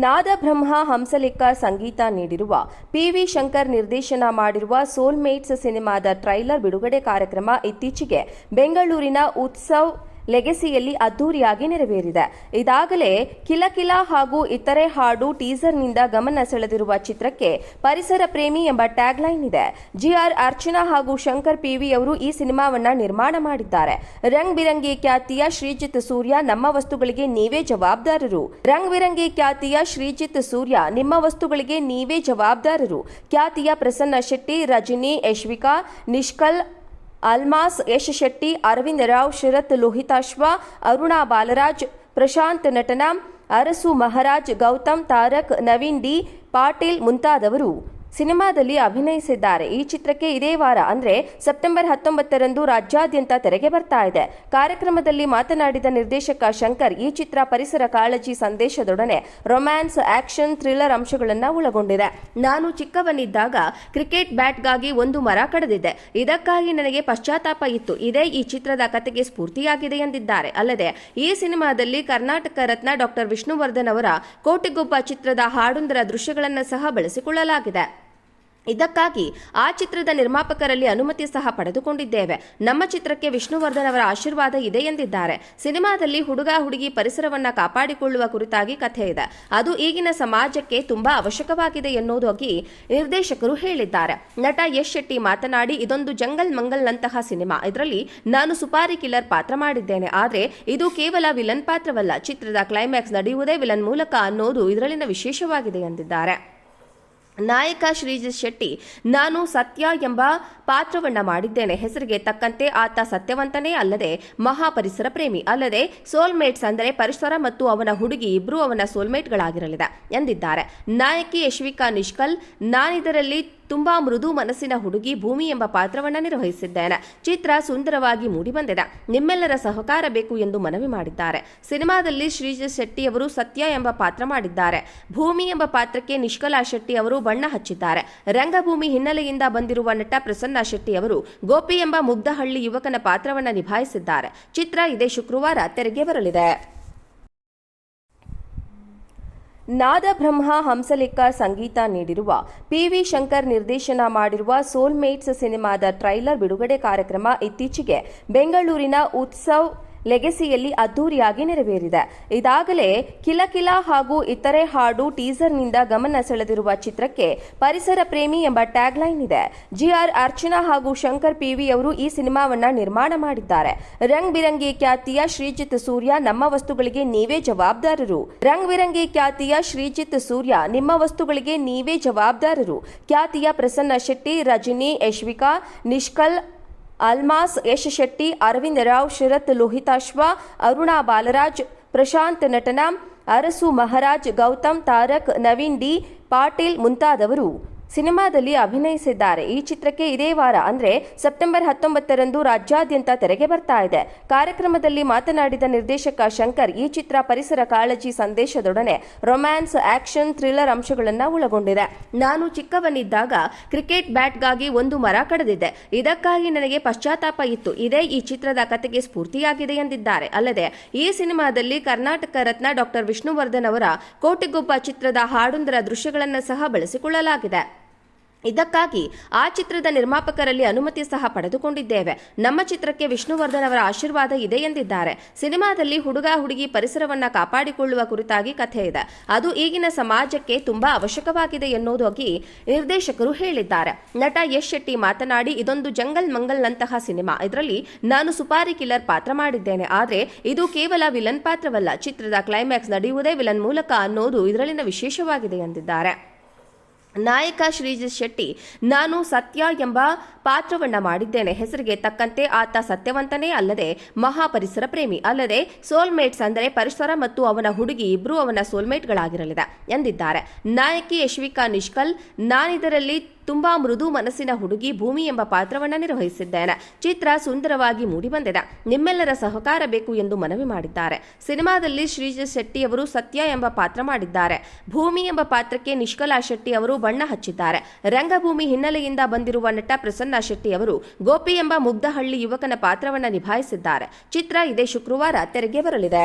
ನಾದಬ್ರಹ್ಮ ಹಂಸಲಿಕ್ಕ ಸಂಗೀತ ನೀಡಿರುವ P V Shankar ನಿರ್ದೇಶನ ಮಾಡಿರುವ ಸೋಲ್ಮೇಟ್ಸ್ ಸಿನಿಮಾದ ಟ್ರೈಲರ್ ಬಿಡುಗಡೆ ಕಾರ್ಯಕ್ರಮ ಇತ್ತೀಚೆಗೆ ಬೆಂಗಳೂರಿನ ಉತ್ಸವ್ ಲೆಗೆಸಿಯಲ್ಲಿ ಅದ್ದೂರಿಯಾಗಿ ನೆರವೇರಿದೆ. ಇದಾಗಲೇ ಕಿಲಕಿಲ ಹಾಗೂ ಇತರೆ ಹಾಡು ಟೀಸರ್ನಿಂದ ಗಮನ ಸೆಳೆದಿರುವ ಚಿತ್ರಕ್ಕೆ ಪರಿಸರ ಪ್ರೇಮಿ ಎಂಬ ಟ್ಯಾಗ್ಲೈನ್ ಇದೆ. ಜಿಆರ್ ಅರ್ಚನಾ ಹಾಗೂ ಶಂಕರ್ ಪಿವಿ ಅವರು ಈ ಸಿನಿಮಾವನ್ನ ನಿರ್ಮಾಣ ಮಾಡಿದ್ದಾರೆ. ರಂಗ್ ಬಿರಂಗಿ ಖ್ಯಾತಿಯ ಶ್ರೀಜಿತ್ ಸೂರ್ಯ ನಮ್ಮ ವಸ್ತುಗಳಿಗೆ ನೀವೇ ಜವಾಬ್ದಾರರು. ರಂಗ್ ಬಿರಂಗಿ ಖ್ಯಾತಿಯ ಶ್ರೀಜಿತ್ ಸೂರ್ಯ ನಿಮ್ಮ ವಸ್ತುಗಳಿಗೆ ನೀವೇ ಜವಾಬ್ದಾರರು. ಖ್ಯಾತಿಯ ಪ್ರಸನ್ನ ಶೆಟ್ಟಿ, ರಜನಿ, ಯಶ್ವಿಕಾ, ನಿಷ್ಕಲ್ ಅಲ್ಮಾಸ್ ಯಶ್ ಶೆಟ್ಟಿ ಅರವಿಂದ್ ರಾವ್, ಶರತ್ ಲೋಹಿತಾಶ್ವ, ಅರುಣಾ ಬಾಲರಾಜ್, ಪ್ರಶಾಂತ್ ನಟನ, ಅರಸು ಮಹಾರಾಜ್, ಗೌತಮ್ ತಾರಕ್, ನವೀನ್ ಡಿ, ಪಾಟೀಲ್ ಮುಂತಾದವರು. ಸಿನಿಮಾದಲ್ಲಿ ಅಭಿನಯಿಸಿದ್ದಾರೆ. ಈ ಚಿತ್ರಕ್ಕೆ ಇದೇ ವಾರ, ಅಂದರೆ ಸೆಪ್ಟೆಂಬರ್ ಹತ್ತೊಂಬತ್ತರಂದು ರಾಜ್ಯಾದ್ಯಂತ ತೆರೆಗೆ ಬರ್ತಾ ಇದೆ. ಕಾರ್ಯಕ್ರಮದಲ್ಲಿ ಮಾತನಾಡಿದ ನಿರ್ದೇಶಕ ಶಂಕರ್, ಈ ಚಿತ್ರ ಪರಿಸರ ಕಾಳಜಿ ಸಂದೇಶದೊಡನೆ ರೊಮ್ಯಾನ್ಸ್ ಆಕ್ಷನ್ ಥ್ರಿಲ್ಲರ್ ಅಂಶಗಳನ್ನು ಒಳಗೊಂಡಿದೆ. ನಾನು ಚಿಕ್ಕವನಿದ್ದಾಗ ಕ್ರಿಕೆಟ್ ಬ್ಯಾಟ್ಗಾಗಿ ಒಂದು ಮರ ಕಡಿದಿದ್ದೆ. ಇದಕ್ಕಾಗಿ ನನಗೆ ಪಶ್ಚಾತ್ತಾಪ ಇತ್ತು. ಇದೇ ಈ ಚಿತ್ರದ ಕತೆಗೆ ಸ್ಫೂರ್ತಿಯಾಗಿದೆ ಎಂದಿದ್ದಾರೆ. ಅಲ್ಲದೆ, ಈ ಸಿನಿಮಾದಲ್ಲಿ ಕರ್ನಾಟಕ ರತ್ನ ಡಾಕ್ಟರ್ ವಿಷ್ಣುವರ್ಧನ್ ಅವರ ಕೋಟಿಗೊಬ್ಬ ಚಿತ್ರದ ಹಾಡೊಂದರ ದೃಶ್ಯಗಳನ್ನು ಸಹ ಬಳಸಿಕೊಳ್ಳಲಾಗಿದೆ. ಇದಕ್ಕಾಗಿ ಆ ಚಿತ್ರದ ನಿರ್ಮಾಪಕರಲ್ಲಿ ಅನುಮತಿ ಸಹ ಪಡೆದುಕೊಂಡಿದ್ದೇವೆ. ನಮ್ಮ ಚಿತ್ರಕ್ಕೆ ವಿಷ್ಣುವರ್ಧನ್ ಅವರ ಆಶೀರ್ವಾದ ಇದೆ ಎಂದಿದ್ದಾರೆ. ಸಿನಿಮಾದಲ್ಲಿ ಹುಡುಗ ಹುಡುಗಿ ಪರಿಸರವನ್ನ ಕಾಪಾಡಿಕೊಳ್ಳುವ ಕುರಿತಾಗಿ ಕಥೆ ಇದೆ. ಅದು ಈಗಿನ ಸಮಾಜಕ್ಕೆ ತುಂಬಾ ಅವಶ್ಯಕವಾಗಿದೆ ಎನ್ನುವುದಾಗಿ ನಿರ್ದೇಶಕರು ಹೇಳಿದ್ದಾರೆ. ನಟ ಯಶ್ ಶೆಟ್ಟಿ ಮಾತನಾಡಿ, ಇದೊಂದು ಜಂಗಲ್ ಮಂಗಲ್ನಂತಹ ಸಿನಿಮಾ. ಇದರಲ್ಲಿ ನಾನು ಸುಪಾರಿ ಕಿಲ್ಲರ್ ಪಾತ್ರ ಮಾಡಿದ್ದೇನೆ. ಆದರೆ ಇದು ಕೇವಲ ವಿಲನ್ ಪಾತ್ರವಲ್ಲ. ಚಿತ್ರದ ಕ್ಲೈಮ್ಯಾಕ್ಸ್ ನಡೆಯುವುದೇ ವಿಲನ್ ಮೂಲಕ ಅನ್ನೋದು ಇದರಲ್ಲಿನ ವಿಶೇಷವಾಗಿದೆ ಎಂದಿದ್ದಾರೆ. ನಾಯಕ ಶ್ರೀಜಿತ್ ಶೆಟ್ಟಿ, ನಾನು ಸತ್ಯ ಎಂಬ ಪಾತ್ರವನ್ನ ಮಾಡಿದ್ದೇನೆ. ಹೆಸರಿಗೆ ತಕ್ಕಂತೆ ಆತ ಸತ್ಯವಂತನೇ ಅಲ್ಲದೆ ಮಹಾಪರಿಸರ ಪ್ರೇಮಿ. ಅಲ್ಲದೆ ಸೋಲ್ಮೇಟ್ಸ್ ಅಂದರೆ ಪರಿಸರ ಮತ್ತು ಅವನ ಹುಡುಗಿ ಇಬ್ಬರು ಅವನ ಸೋಲ್ಮೇಟ್ಗಳಾಗಿರಲಿದೆ, ಎಂದಿದ್ದಾರೆ. ನಾಯಕಿ ಯಶ್ವಿಕಾ ನಿಷ್ಕಲ್, ನಾನಿದರಲ್ಲಿ ತುಂಬಾ ಮೃದು ಮನಸ್ಸಿನ ಹುಡುಗಿ ಭೂಮಿ ಎಂಬ ಪಾತ್ರವನ್ನ ನಿರ್ವಹಿಸಿದ್ದೇನೆ. ಚಿತ್ರ ಸುಂದರವಾಗಿ ಮೂಡಿಬಂದಿದೆ. ನಿಮ್ಮೆಲ್ಲರ ಸಹಕಾರ ಬೇಕು ಎಂದು ಮನವಿ ಮಾಡಿದ್ದಾರೆ. ಸಿನಿಮಾದಲ್ಲಿ ಶ್ರೀಜಿತ್ ಶೆಟ್ಟಿ ಅವರು ಸತ್ಯ ಎಂಬ ಪಾತ್ರ ಮಾಡಿದ್ದಾರೆ. ಭೂಮಿ ಎಂಬ ಪಾತ್ರಕ್ಕೆ ನಿಷ್ಕಲಾ ಶೆಟ್ಟಿ ಅವರು ಬಣ್ಣ ಹಚ್ಚಿದ್ದಾರೆ. ರಂಗಭೂಮಿ ಹಿನ್ನೆಲೆಯಿಂದ ಬಂದಿರುವ ನಟ ಪ್ರಸನ್ನ ಶೆಟ್ಟಿ ಅವರು ಗೋಪಿ ಎಂಬ ಮುಗ್ಧಹಳ್ಳಿ ಯುವಕನ ಪಾತ್ರವನ್ನ ನಿಭಾಯಿಸಿದ್ದಾರೆ. ಚಿತ್ರ ಇದೇ ಶುಕ್ರವಾರ ತೆರೆಗೆ ಬರಲಿದೆ. ನಾದಬ್ರಹ್ಮ ಹಂಸಲಿಕ್ಕ ಸಂಗೀತ ನೀಡಿರುವ ಪಿ ವಿ ಶಂಕರ್ ನಿರ್ದೇಶನ ಮಾಡಿರುವ ಸೋಲ್ಮೇಟ್ಸ್ ಸಿನಿಮಾದ ಟ್ರೈಲರ್ ಬಿಡುಗಡೆ ಕಾರ್ಯಕ್ರಮ ಇತ್ತೀಚೆಗೆ ಬೆಂಗಳೂರಿನ ಉತ್ಸವ್ ಲೆಗೆಸಿಯಲ್ಲಿ ಅದ್ದೂರಿಯಾಗಿ ನೆರವೇರಿದೆ. ಇದಾಗಲೇ ಕಿಲಕಿಲ ಹಾಗೂ ಇತರೆ ಹಾಡು ಟೀಸರ್ನಿಂದ ಗಮನ ಸೆಳೆದಿರುವ ಚಿತ್ರಕ್ಕೆ ಪರಿಸರ ಪ್ರೇಮಿ ಎಂಬ ಟ್ಯಾಗ್ಲೈನ್ ಇದೆ. ಜಿಆರ್ ಅರ್ಚನಾ ಹಾಗೂ ಶಂಕರ್ ಪಿವಿ ಅವರು ಈ ಸಿನಿಮಾವನ್ನ ನಿರ್ಮಾಣ ಮಾಡಿದ್ದಾರೆ. ರಂಗ್ ಬಿರಂಗಿ ಖ್ಯಾತಿಯ ಶ್ರೀಜಿತ್ ಸೂರ್ಯ ನಮ್ಮ ವಸ್ತುಗಳಿಗೆ ನೀವೇ ಜವಾಬ್ದಾರರು. ರಂಗ್ ಬಿರಂಗಿ ಖ್ಯಾತಿಯ ಶ್ರೀಜಿತ್ ಸೂರ್ಯ ನಿಮ್ಮ ವಸ್ತುಗಳಿಗೆ ನೀವೇ ಜವಾಬ್ದಾರರು. ಖ್ಯಾತಿಯ ಪ್ರಸನ್ನ ಶೆಟ್ಟಿ, ರಜನಿ, ಯಶ್ವಿಕಾ, ನಿಷ್ಕಲ್ ಅಲ್ಮಾಸ್ ಯಶ್ ಶೆಟ್ಟಿ ಅರವಿಂದ್ ರಾವ್, ಶರತ್ ಲೋಹಿತಾಶ್ವ, ಅರುಣಾ ಬಾಲರಾಜ್, ಪ್ರಶಾಂತ್ ನಟನ, ಅರಸು ಮಹಾರಾಜ್, ಗೌತಮ್, ತಾರಕ್, ನವೀನ್ ಡಿ, ಪಾಟೀಲ್ ಮುಂತಾದವರು. ಸಿನಿಮಾದಲ್ಲಿ ಅಭಿನಯಿಸಿದ್ದಾರೆ. ಈ ಚಿತ್ರಕ್ಕೆ ಇದೇ ವಾರ, ಅಂದರೆ ಸೆಪ್ಟೆಂಬರ್ ಹತ್ತೊಂಬತ್ತರಂದು ರಾಜ್ಯಾದ್ಯಂತ ತೆರೆಗೆ ಬರ್ತಾ ಇದೆ. ಕಾರ್ಯಕ್ರಮದಲ್ಲಿ ಮಾತನಾಡಿದ ನಿರ್ದೇಶಕ ಶಂಕರ್, ಈ ಚಿತ್ರ ಪರಿಸರ ಕಾಳಜಿ ಸಂದೇಶದೊಡನೆ ರೊಮ್ಯಾನ್ಸ್, ಆಕ್ಷನ್, ಥ್ರಿಲ್ಲರ್ ಅಂಶಗಳನ್ನು ಒಳಗೊಂಡಿದೆ. ನಾನು ಚಿಕ್ಕವನಿದ್ದಾಗ ಕ್ರಿಕೆಟ್ ಬ್ಯಾಟ್ಗಾಗಿ ಒಂದು ಮರ ಕಡಿದಿದೆ. ಇದಕ್ಕಾಗಿ ನನಗೆ ಪಶ್ಚಾತ್ತಾಪ ಇತ್ತು. ಇದೇ ಈ ಚಿತ್ರದ ಕತೆಗೆ ಸ್ಫೂರ್ತಿಯಾಗಿದೆ ಎಂದಿದ್ದಾರೆ. ಅಲ್ಲದೆ, ಈ ಸಿನಿಮಾದಲ್ಲಿ ಕರ್ನಾಟಕ ರತ್ನ ಡಾಕ್ಟರ್ ವಿಷ್ಣುವರ್ಧನ್ ಅವರ ಕೋಟಿಗೊಬ್ಬ ಚಿತ್ರದ ಹಾಡೊಂದರ ದೃಶ್ಯಗಳನ್ನು ಸಹ ಬಳಸಿಕೊಳ್ಳಲಾಗಿದೆ. ಇದಕ್ಕಾಗಿ ಆ ಚಿತ್ರದ ನಿರ್ಮಾಪಕರಲ್ಲಿ ಅನುಮತಿ ಸಹ ಪಡೆದುಕೊಂಡಿದ್ದೇವೆ. ನಮ್ಮ ಚಿತ್ರಕ್ಕೆ ವಿಷ್ಣುವರ್ಧನ್ ಅವರ ಆಶೀರ್ವಾದ ಇದೆ ಎಂದಿದ್ದಾರೆ. ಸಿನಿಮಾದಲ್ಲಿ ಹುಡುಗ ಹುಡುಗಿ ಪರಿಸರವನ್ನ ಕಾಪಾಡಿಕೊಳ್ಳುವ ಕುರಿತಾಗಿ ಕಥೆ ಇದೆ. ಅದು ಈಗಿನ ಸಮಾಜಕ್ಕೆ ತುಂಬಾ ಅವಶ್ಯಕವಾಗಿದೆ ಎನ್ನುವುದಾಗಿ ನಿರ್ದೇಶಕರು ಹೇಳಿದ್ದಾರೆ. ನಟ ಯಶ್ ಶೆಟ್ಟಿ ಮಾತನಾಡಿ, ಇದೊಂದು ಜಂಗಲ್ ಮಂಗಲ್ನಂತಹ ಸಿನಿಮಾ. ಇದರಲ್ಲಿ ನಾನು ಸುಪಾರಿ ಕಿಲ್ಲರ್ ಪಾತ್ರ ಮಾಡಿದ್ದೇನೆ. ಆದರೆ ಇದು ಕೇವಲ ವಿಲನ್ ಪಾತ್ರವಲ್ಲ. ಚಿತ್ರದ ಕ್ಲೈಮ್ಯಾಕ್ಸ್ ನಡೆಯುವುದೇ ವಿಲನ್ ಮೂಲಕ ಅನ್ನೋದು ಇದರಲ್ಲಿನ ವಿಶೇಷವಾಗಿದೆ ಎಂದಿದ್ದಾರೆ. ನಾಯಕ ಶ್ರೀಜಿತ್ ಶೆಟ್ಟಿ, ನಾನು ಸತ್ಯ ಎಂಬ ಪಾತ್ರವನ್ನ ಮಾಡಿದ್ದೇನೆ. ಹೆಸರಿಗೆ ತಕ್ಕಂತೆ ಆತ ಸತ್ಯವಂತನೇ ಅಲ್ಲದೆ ಮಹಾಪರಿಸರ ಪ್ರೇಮಿ. ಅಲ್ಲದೆ ಸೋಲ್ಮೇಟ್ಸ್ ಅಂದರೆ ಪರಿಸರ ಮತ್ತು ಅವನ ಹುಡುಗಿ ಇಬ್ಬರು ಅವನ ಸೋಲ್ಮೇಟ್ಗಳಾಗಿರಲಿದೆ ಎಂದಿದ್ದಾರೆ. ನಾಯಕಿ ಯಶ್ವಿಕಾ ನಿಷ್ಕಲ್, ನಾನಿದರಲ್ಲಿ ತುಂಬಾ ಮೃದು ಮನಸ್ಸಿನ ಹುಡುಗಿ ಭೂಮಿ ಎಂಬ ಪಾತ್ರವನ್ನ ನಿರ್ವಹಿಸಿದ್ದೇನೆ ಚಿತ್ರ ಸುಂದರವಾಗಿ ಮೂಡಿಬಂದಿದೆ. ನಿಮ್ಮೆಲ್ಲರ ಸಹಕಾರ ಬೇಕು ಎಂದು ಮನವಿ ಮಾಡಿದ್ದಾರೆ. ಸಿನಿಮಾದಲ್ಲಿ ಶ್ರೀಜ ಶೆಟ್ಟಿ ಅವರು ಸತ್ಯ ಎಂಬ ಪಾತ್ರ ಮಾಡಿದ್ದಾರೆ. ಭೂಮಿ ಎಂಬ ಪಾತ್ರಕ್ಕೆ ನಿಷ್ಕಲಾ ಶೆಟ್ಟಿ ಅವರು ಬಣ್ಣ ಹಚ್ಚಿದ್ದಾರೆ. ರಂಗಭೂಮಿ ಹಿನ್ನೆಲೆಯಿಂದ ಬಂದಿರುವ ನಟ ಪ್ರಸನ್ನ ಶೆಟ್ಟಿ ಅವರು ಗೋಪಿ ಎಂಬ ಮುಗ್ಧಹಳ್ಳಿ ಯುವಕನ ಪಾತ್ರವನ್ನ ನಿಭಾಯಿಸಿದ್ದಾರೆ. ಚಿತ್ರ ಇದೇ ಶುಕ್ರವಾರ ತೆರೆಗೆ ಬರಲಿದೆ.